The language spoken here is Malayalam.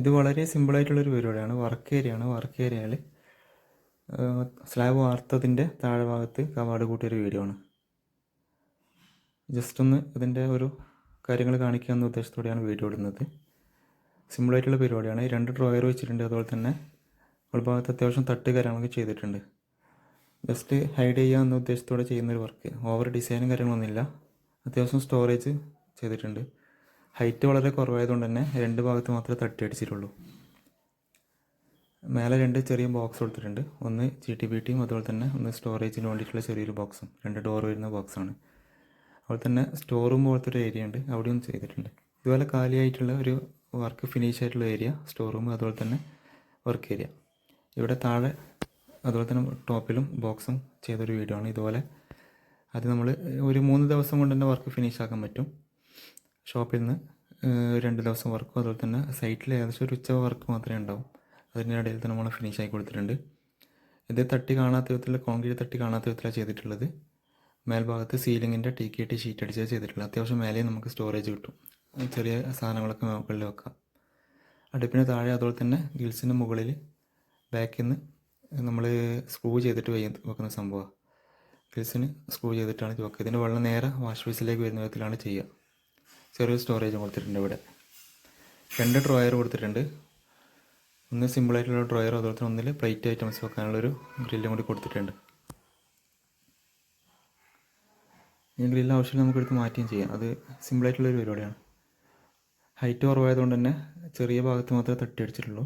ഇത് വളരെ സിമ്പിളായിട്ടുള്ളൊരു പരിപാടിയാണ്. വർക്ക് ഏരിയയാണ് വർക്ക് ഏരിയയിൽ സ്ലാബ് വാർത്തതിന്റെ താഴെ ഭാഗത്ത് കവാട് കൂട്ടിയൊരു വീഡിയോ ആണ്. ജസ്റ്റ് ഒന്ന് ഇതിന്റെ ഒരു കാര്യങ്ങൾ കാണിക്കുക എന്ന ഉദ്ദേശത്തോടെയാണ് വീഡിയോ ഇടുന്നത്. സിമ്പിളായിട്ടുള്ള പരിപാടിയാണ്. രണ്ട് ഡ്രോയർ വെച്ചിട്ടുണ്ട്. അതുപോലെ തന്നെ ഉൾഭാഗത്ത് അത്യാവശ്യം തട്ട് കാര്യങ്ങളൊക്കെ ചെയ്തിട്ടുണ്ട്. ജസ്റ്റ് ഹൈഡ് ചെയ്യുക എന്ന ഉദ്ദേശത്തോടെ ചെയ്യുന്നൊരു വർക്ക് ഓവർ ഡിസൈനും കാര്യങ്ങളൊന്നുമില്ല. അത്യാവശ്യം സ്റ്റോറേജ് ചെയ്തിട്ടുണ്ട്. ഹൈറ്റ് വളരെ കുറവായതുകൊണ്ട് തന്നെ രണ്ട് ഭാഗത്ത് മാത്രമേ തട്ടി അടിച്ചിട്ടുള്ളൂ. മേലെ രണ്ട് ചെറിയ ബോക്സ് കൊടുത്തിട്ടുണ്ട്. ഒന്ന് ജി ടി ബി ടിയും അതുപോലെ തന്നെ ഒന്ന് സ്റ്റോറേജിന് വേണ്ടിയിട്ടുള്ള ചെറിയൊരു ബോക്സും. രണ്ട് ഡോർ വരുന്ന ബോക്സാണ്. അതുപോലെ തന്നെ സ്റ്റോർ റൂം പോലത്തെ ഒരു ഏരിയ ഉണ്ട്. അവിടെയും ചെയ്തിട്ടുണ്ട്. ഇതുപോലെ കാലിയായിട്ടുള്ള ഒരു വർക്ക് ഫിനിഷ് ആയിട്ടുള്ള ഏരിയ സ്റ്റോർ റൂം അതുപോലെ തന്നെ വർക്ക് ഏരിയ ഇവിടെ താഴെ അതുപോലെ തന്നെ ടോപ്പിലും ബോക്സും ചെയ്തൊരു വീഡിയോ ആണ് ഇതുപോലെ അത് നമ്മൾ ഒരു മൂന്ന് ദിവസം കൊണ്ട് തന്നെ വർക്ക് ഫിനിഷ് ആക്കാൻ പറ്റും. ഷോപ്പിൽ നിന്ന് രണ്ട് ദിവസം വർക്കും അതുപോലെ തന്നെ സൈറ്റിൽ ഏകദേശം ഒരു ഉച്ച വർക്ക് മാത്രമേ ഉണ്ടാവും. അതിന്റെ ഇടയിൽ തന്നെ നമ്മൾ ഫിനിഷ് ആയി കൊടുത്തിട്ടുണ്ട്. ഇത് തട്ടി കാണാത്ത വിധത്തിൽ കോൺക്രീറ്റ് തട്ടി കാണാത്ത വിധത്തിലാണ് ചെയ്തിട്ടുള്ളത്. മേൽഭാഗത്ത് സീലിങ്ങിന്റെ ടി കെ ടി ഷീറ്റ് അടിച്ചാൽ ചെയ്തിട്ടുള്ളത്. അത്യാവശ്യം മേലെ നമുക്ക് സ്റ്റോറേജ് കിട്ടും. ചെറിയ സാധനങ്ങളൊക്കെ മുകളിൽ വെക്കാം. അടുപ്പിന് താഴെ അതുപോലെ തന്നെ ഗിൽസിന്റെ മുകളിൽ ബാക്കിൽ നിന്ന് നമ്മൾ സ്ക്രൂ ചെയ്തിട്ട് വെക്കുന്ന സംഭവമാണ് ഗിൽസിന് സ്ക്രൂ ചെയ്തിട്ടാണ് വെക്കുക. ഇതിന്റെ വെള്ളം നേരെ വാഷ് ബേസിലേക്ക് വരുന്ന വിധത്തിലാണ് ചെയ്യുക. ചെറിയൊരു സ്റ്റോറേജും കൊടുത്തിട്ടുണ്ട് ഇവിടെ. രണ്ട് ഡ്രോയർ കൊടുത്തിട്ടുണ്ട്. ഒന്ന് സിമ്പിളായിട്ടുള്ള ഡ്രോയർ അതുപോലെ തന്നെ ഒന്നിൽ പ്ലേറ്റ് ഐറ്റംസ് വെക്കാനുള്ളൊരു ഗ്രില്ലും കൂടി കൊടുത്തിട്ടുണ്ട്. ഈ ഗ്രില്ല് ആവശ്യമില്ല നമുക്ക് എടുത്ത് മാറ്റുകയും ചെയ്യാം. അത് സിമ്പിളായിട്ടുള്ളൊരു പരിപാടിയാണ്. ഹൈറ്റ് കുറവായതുകൊണ്ട് തന്നെ ചെറിയ ഭാഗത്ത് മാത്രമേ തട്ടി അടിച്ചിട്ടുള്ളൂ.